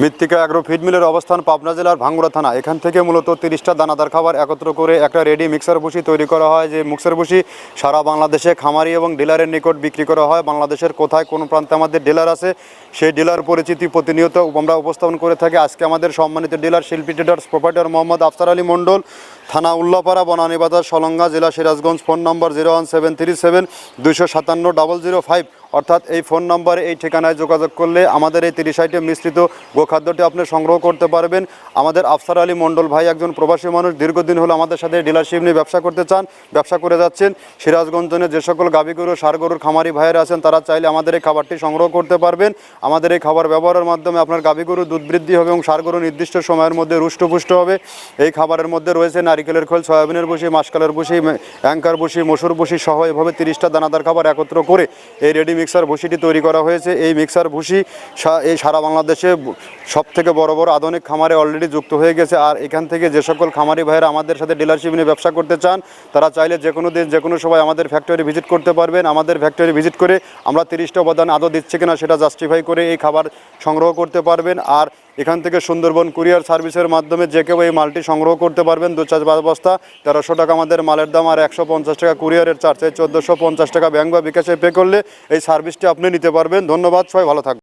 মৃত্তিকা agro feed মিলের অবস্থান পাবনা জেলার ভাঙ্গুড়া থানা। এখান থেকে মূলত তিরিশটা দানাদার খাবার একত্র করে একটা রেডি মিক্সার ভুসি তৈরি করা হয়। যে মিক্সার ভুসি সারা বাংলাদেশে খামারি এবং ডিলারের নিকট বিক্রি করা হয়। বাংলাদেশের কোথায় কোন প্রান্তে আমাদের ডিলার আছে, সেই ডিলার পরিচিতি প্রতিনিয়ত আমরা উপস্থাপন করে থাকি। আজকে আমাদের সম্মানিত dealer, Shilpi traders proprietor Mohammad Afsar Ali Mondal, থানা উল্লাপাড়া বনানী বাজার সলঙ্গা জেলা, Sirajganj, phone number zero one seven three seven দুইশো সাতান্ন ডাবল জিরো ফাইভ। অর্থাৎ এই ফোন নম্বরে এই ঠিকানায় যোগাযোগ করলে আমাদের এই তিরিশ আইটেম মিশ্রিত গোখাদ্যটি আপনি সংগ্রহ করতে পারবেন। আমাদের আফসার আলী মণ্ডল ভাই একজন প্রবাসী মানুষ, দীর্ঘদিন হলো আমাদের সাথে ডিলারশিপ নিয়ে ব্যবসা করতে চান, ব্যবসা করে যাচ্ছেন। সিরাজগঞ্জনে যে সকল গাভী গরু সার গরুর খামারি ভাইয়েরা আছেন, তারা চাইলে আমাদের এই খাবারটি সংগ্রহ করতে পারবেন। আমাদের এই খাবার ব্যবহারের মাধ্যমে আপনার গাভী গরু দুধ বৃদ্ধি হবে এবং সার গরু নির্দিষ্ট সময়ের মধ্যে রুষ্টপুষ্ট হবে। এই খাবারের মধ্যে রয়েছে নারিকেলের খোল, সয়াবিনের বসি মাসকালের বসি অ্যাঙ্কার বসি মসুর বসি সহ এভাবে তিরিশটা দানাদার খাবার একত্র করে এই রেডি মিক্সার ভুসিটি তৈরি করা হয়েছে। এই মিক্সার ভুসি এই সারা বাংলাদেশে সব থেকে বড় বড় আধুনিক খামারে অলরেডি যুক্ত হয়ে গেছে। আর এখান থেকে যে সকল খামারি ভাইয়েরা আমাদের সাথে ডিলারশিপ নিয়ে ব্যবসা করতে চান, তারা চাইলে যে কোনো দিন, যে কোনো সময় আমাদের ফ্যাক্টরি ভিজিট করতে পারবেন। আমাদের ফ্যাক্টরি ভিজিট করে আমরা তিরিশটা উপাদান আদৌ দিচ্ছে কিনা সেটা জাস্টিফাই করে এই খাবার সংগ্রহ করতে পারবেন। আর এখান থেকে সুন্দরবন কুরিয়ার সার্ভিসের মাধ্যমে যে কেউ এই মালটি সংগ্রহ করতে পারবেন দু চার পাঁচ বস্তা তেরোশো টাকা আমাদের মালের দাম আর একশো পঞ্চাশ টাকা কুরিয়ারের চার্জ। এই চোদ্দোশো পঞ্চাশ টাকা ব্যাংক বা বিকাশে পে করলে এই সার্ভিসটি আপনি নিতে পারবেন। ধন্যবাদ, সবাই ভালো থাকবেন।